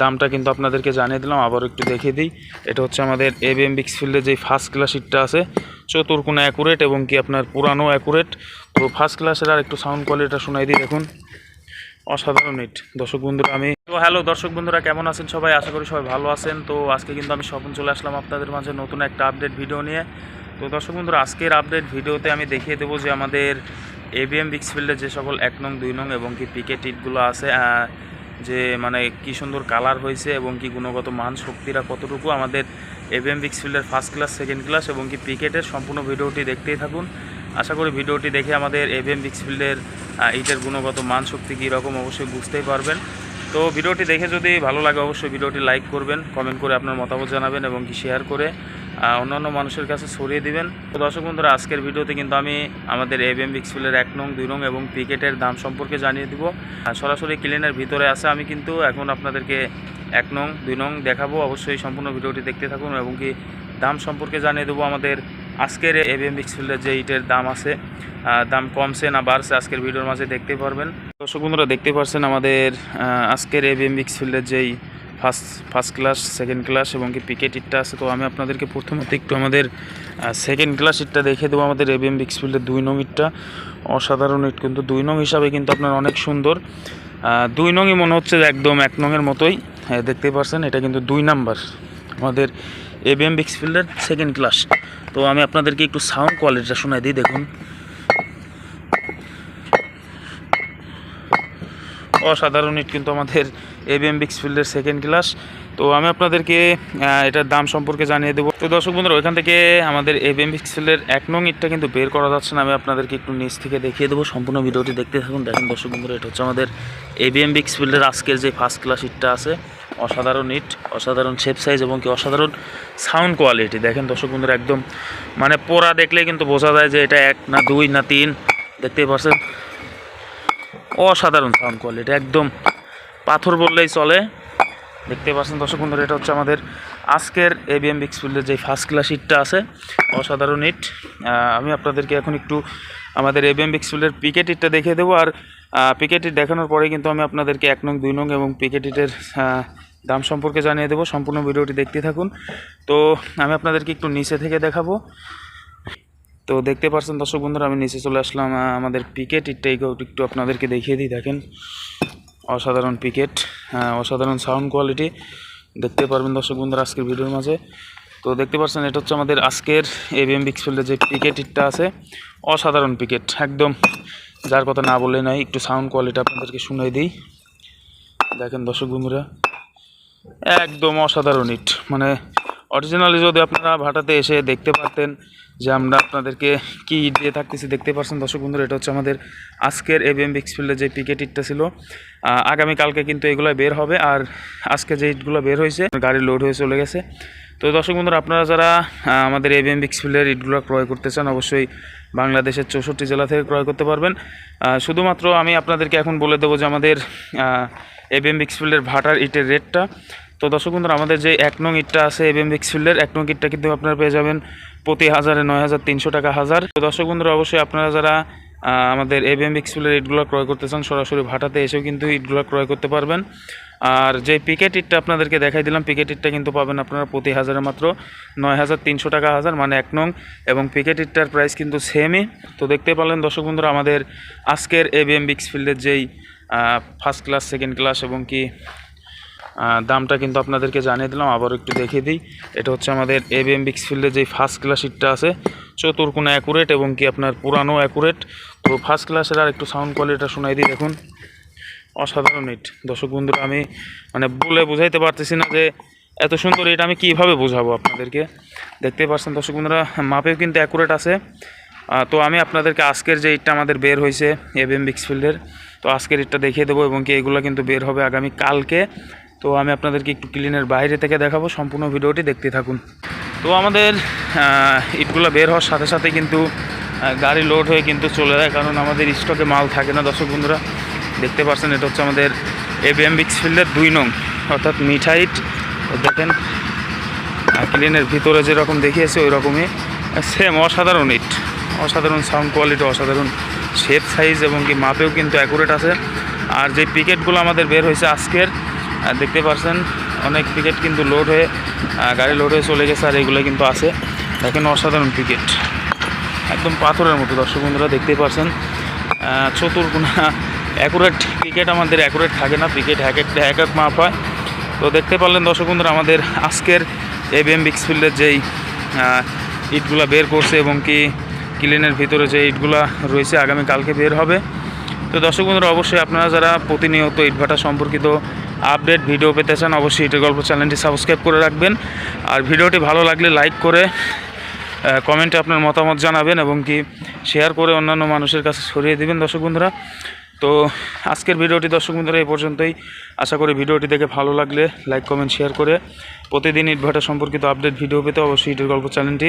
দামটা কিন্তু আপনাদেরকে জানিয়ে দিলাম আবার একটু দেখিয়ে দিই। এটা হচ্ছে আমাদের এবিএম বিক্স ফিল্ডের যে ফার্স্ট ক্লাস সিটটা আছে চতুর্কোনা অ্যাকুরেট এবং কি আপনার পুরানো অ্যাকুরেট তো ফার্স্ট ক্লাসের আর একটু সাউন্ড কোয়ালিটিটা শোনাই দিই, দেখুন। অসাধারণ ইট দর্শক বন্ধুরা, আমি তো হ্যালো দর্শক বন্ধুরা, কেমন আছেন সবাই? আশা করি সবাই ভালো আছেন। তো আজকে কিন্তু আমি স্বপন চলে আসলাম আপনাদের মাঝে নতুন একটা আপডেট ভিডিও নিয়ে। তো দর্শক বন্ধুরা, আজকের আপডেট ভিডিওতে আমি দেখিয়ে দেবো যে আমাদের এবিএম বিক্সফিল্ডে যে সকল এক নং, দুই নং এবং কি পিকেট ইটগুলো আছে যে মানে কি সুন্দর কালার হয়েছে এবং কি গুণগত মান শক্তিরা কতটুকু আমাদের এবিএম বিক্সফিল্ডের ফার্স্ট ক্লাস সেকেন্ড ক্লাস এবং কি পিকেটের সম্পূর্ণ ভিডিওটি দেখতেই থাকুন। আশা করি ভিডিওটি দেখে আমাদের এবিএম বিক্সফিল্ডের ইটের গুণগত মান শক্তি কী রকম অবশ্যই বুঝতেই পারবেন। তো ভিডিওটি দেখে যদি ভালো লাগে, অবশ্যই ভিডিওটি লাইক করবেন কমেন্ট করে আপনার মতামত জানাবেন এবং কি শেয়ার করে অন্যান্য মানুষের কাছে ছড়িয়ে দিবেন। তো দর্শক বন্ধুরা, আজকের ভিডিওতে কিন্তু আমি আমাদের এবিএম বিক্সফিলের এক নং, দুই নং এবং পিকেটের দাম সম্পর্কে জানিয়ে দিব। সরাসরি ক্লিনের ভিতরে আছে, আমি কিন্তু এখন আপনাদেরকে এক নং, দুই নং দেখাবো। অবশ্যই সম্পূর্ণ ভিডিওটি দেখতে থাকুন এবং কি দাম সম্পর্কে জানিয়ে দেবো আমাদের আজকের এবিএম বিক্সফিল্ডের যে ইটের দাম আছে। দাম কমছে না বাড়ছে, আজকের ভিডিওর মাঝে দেখতে পারবেন। দর্শক বন্ধুরা, দেখতে পাচ্ছেন আমাদের আজকের এবিএম বিক্সফিল্ডের যেই first first class second class এবং কি পিকেট ইটটা আছে তো আমি আপনাদেরকে প্রথমত একটু আমাদের সেকেন্ড ক্লাস ইটটা দেখে দেবো আমাদের এবিএম বিক্সফিল্ডের দুই নং ইটটা অসাধারণ ইট কিন্তু দুই নং হিসাবে কিন্তু আপনার অনেক সুন্দর। দুই নংই মনে হচ্ছে একদম এক নংয়ের মতোই। হ্যাঁ, দেখতেই পারছেন এটা কিন্তু দুই নাম্বার আমাদের এবিএম বিক্সফিল্ডের সেকেন্ড ক্লাস। তো আমি আপনাদেরকে একটু সাউন্ড কোয়ালিটিটা শোনাই দিই দেখুন। অসাধারণ ইট কিন্তু আমাদের এবিএম বিক্স ফিল্ডের সেকেন্ড ক্লাস তো আমি আপনাদেরকে এটার দাম সম্পর্কে জানিয়ে দেবো। তো দর্শক বন্ধুরা, ওইখান থেকে আমাদের এবিএম বিক্স ফিল্ডের এক নং ইটটা কিন্তু বের করা যাচ্ছে না। আমি আপনাদেরকে একটু নিচ থেকে দেখিয়ে দেবো। সম্পূর্ণ ভিডিওটি দেখতে থাকুন। দেখেন দর্শক বন্ধুরা, এটা হচ্ছে আমাদের এবিএম বিক্স ফিল্ডের আজকের যে ফার্স্ট ক্লাস ইটটা আছে। অসাধারণ ইট অসাধারণ শেপ সাইজ এবং কি অসাধারণ সাউন্ড কোয়ালিটি দেখেন দর্শক বন্ধুরা, একদম মানে পোড়া দেখলেই কিন্তু বোঝা যায় যে এটা এক না দুই না তিন। দেখতেই পাচ্ছেন? অসাধারণ সাউন্ড কোয়ালিটি একদম পাথর বললেই চলে। দেখতে পাচ্ছেন দর্শক বন্ধুরা, এটা হচ্ছে আমাদের আজকের এবিএম বিক্সফিল্ডের যে ফার্স্ট ক্লাস ইটটা আছে, অসাধারণ ইট আমি আপনাদেরকে এখন একটু আমাদের এবিএম বিক্সফিল্ডের পিকেট ইটটা দেখিয়ে দেবো, আর পিকেট ইট দেখানোর পরে কিন্তু আমি আপনাদেরকে এক নং, দুই নং এবং পিকেট ইটের দাম সম্পর্কে জানিয়ে দেবো। সম্পূর্ণ ভিডিওটি দেখতে থাকুন। তো আমি আপনাদেরকে একটু নিচে থেকে দেখাবো। তো দেখতে পাচ্ছেন দর্শক বন্ধুরা, আমি নিচে চলে আসলাম আমাদের পিকেট ইটটাই একটু আপনাদেরকে দেখিয়ে দিই, দেখেন। অসাধারণ পিকেট অসাধারণ সাউন্ড কোয়ালিটি দেখতে পারবেন দর্শক বন্ধুরা আজকের ভিডিওর মাঝে। তো দেখতে পাচ্ছেন এটা হচ্ছে আমাদের আজকের এবিএম বিক্সফিল্ডের যে পিকেট ইটটা আছে, অসাধারণ পিকেট একদম। যার কথা না বললেই নয়, একটু সাউন্ড কোয়ালিটি আপনাদেরকে শুনাই দিই। দেখেন দর্শক বন্ধুরা, একদম অসাধারণ ইট মানে অরিজিনালি যদি আপনারা ভাটাতে এসে দেখতে পারতেন যে আমরা আপনাদেরকে কি দিয়ে থাকতেছি দেখতে পাচ্ছেন দর্শক বন্ধুরা, এটা হচ্ছে আমাদের আজকের এবিএম বিক্সফিল্ডের যে পিকেট ইটটা ছিল আগামীকালকে কিন্তু এগুলো বের হবে আর আজকে যে ইটগুলো বের হয়েছে গাড়ি লোড হয়ে চলে গেছে। তো দর্শক বন্ধুরা, আপনারা যারা আমাদের এবিএম বিক্সফিল্ডের ইটগুলো ক্রয় করতে চান, অবশ্যই বাংলাদেশের চৌষট্টি জেলা থেকে ক্রয় করতে পারবেন। শুধুমাত্র আমি আপনাদেরকে এখন বলে দেবো যে আমাদের এবিএম বিক্সফিল্ডের ভাটার ইটের রেটটা তো দর্শক বন্ধুরা, আমাদের যে এক নং ইটটা আছে এবিএম বিক্সফিল্ডের এক নং ইটটা কিন্তু আপনারা পেয়ে যাবেন প্রতি হাজারে নয় হাজার তিনশো টাকা হাজার। তো দর্শক বন্ধুরা, অবশ্যই আপনারা যারা আমাদের এবিএম বিক্সফিল্ডের ইটগুলো ক্রয় করতে চান, সরাসরি ভাটাতে এসেও কিন্তু ইটগুলো ক্রয় করতে পারবেন। আর যে পিকেট ইটটা আপনাদেরকে দেখাই দিলাম পিকেট ইটটা কিন্তু পাবেন আপনারা প্রতি হাজারে মাত্র নয় হাজার তিনশো টাকা হাজার মানে এক নং। এবং পিকেট ইটটার প্রাইস কিন্তু সেমই তো দেখতে পারলেন দর্শক বন্ধুরা, আমাদের আজকের এবিএম বিক্সফিল্ডের যেই ফার্স্ট ক্লাস সেকেন্ড ক্লাস এবং কি দামটা কিন্তু আপনাদেরকে জানিয়ে দিলাম আবার একটু দেখিয়ে দিই। এটা হচ্ছে আমাদের এবিএম বিক্সফিল্ডের যে ফার্স্ট ক্লাস ইটটা আছে চতুর্কোনা অ্যাকুরেট এবং কি আপনার পুরানো অ্যাকুরেট তো ফার্স্ট ক্লাসের আর একটু সাউন্ড কোয়ালিটিটা শোনাই দিই, দেখুন। অসাধারণ ইট দর্শক বন্ধুরা, আমি মানে বলে বোঝাইতে পারতেছি না যে এত সুন্দর এটা আমি কীভাবে বোঝাবো আপনাদেরকে। দেখতে পাচ্ছেন দর্শক বন্ধুরা, মাপেও কিন্তু অ্যাকুরেট আছে। তো আমি আপনাদেরকে আজকের যে ইটটা আমাদের বের হয়েছে এবিএম বিক্সফিল্ডের তো আজকের ইটটা দেখিয়ে দেবো এবং কি এগুলো কিন্তু বের হবে আগামী কালকে। তো আমি আপনাদেরকে একটু ক্লিনের বাইরে থেকে দেখাবো, সম্পূর্ণ ভিডিওটি দেখতে থাকুন। তো আমাদের ইটগুলো বের হওয়ার সাথে সাথে কিন্তু গাড়ি লোড হয়ে কিন্তু চলে যায়, কারণ আমাদের স্টকে মাল থাকে না, দর্শক বন্ধুরা। দেখতে পাচ্ছেন, এটা হচ্ছে আমাদের এবিএম বিক্সফিল্ডের দুই নং, অর্থাৎ মিঠাইট দেখেন ক্লিনের ভিতরে যেরকম দেখিয়েছে ওই রকমই সেম অসাধারণ ইট। অসাধারণ সাউন্ড কোয়ালিটি অসাধারণ শেপ সাইজ এবং কি মাপেও কিন্তু অ্যাকুরেট আছে। আর যে পিকেটগুলো আমাদের বের হয়েছে আজকের আর দেখতে পাচ্ছেন অনেক ক্রিকেট কিন্তু লোড হয়ে গাড়ি লোড হয়ে চলে গেছে আর এগুলো কিন্তু আছে। দেখেন অসাধারণ ক্রিকেট একদম পাথরের মতো দর্শক বন্ধুরা দেখতেই পাচ্ছেন চতুর্গুণা অ্যাকুরেট ক্রিকেট আমাদের অ্যাকুরেট থাকে না ক্রিকেট এক একটা এক এক মাপ হয়। তো দেখতে পারলেন দর্শক বন্ধুরা আমাদের আজকের এবিএম বিক্সফিল্ডের যেই আহ, ইটগুলা বের করছে এবং কি ক্লিনের ভিতরে যে ইটগুলা রয়েছে আগামী কালকে বের হবে। তো দর্শক বন্ধুরা অবশ্যই আপনারা যারা প্রতিনিয়ত ইটভাটা সম্পর্কিত আপডেট ভিডিও পেতে চান অবশ্যই ইটের গল্প চ্যানেলটি সাবস্ক্রাইব করে রাখবেন। আর ভিডিওটি ভালো লাগলে লাইক করে কমেন্টে আপনার মতামত জানাবেন এবং কি শেয়ার করে অন্যান্য মানুষের কাছে ছড়িয়ে দেবেন, দর্শক বন্ধুরা। তো আজকের ভিডিওটি দর্শক বন্ধুরা এই পর্যন্তই। আশা করি ভিডিওটি দেখে ভালো লাগলে লাইক, কমেন্ট, শেয়ার করে প্রতিদিন ইটভাটা সম্পর্কিত আপডেট ভিডিও পেতে অবশ্যই ইটের গল্প চ্যানেলটি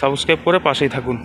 সাবস্ক্রাইব করে পাশেই থাকুন।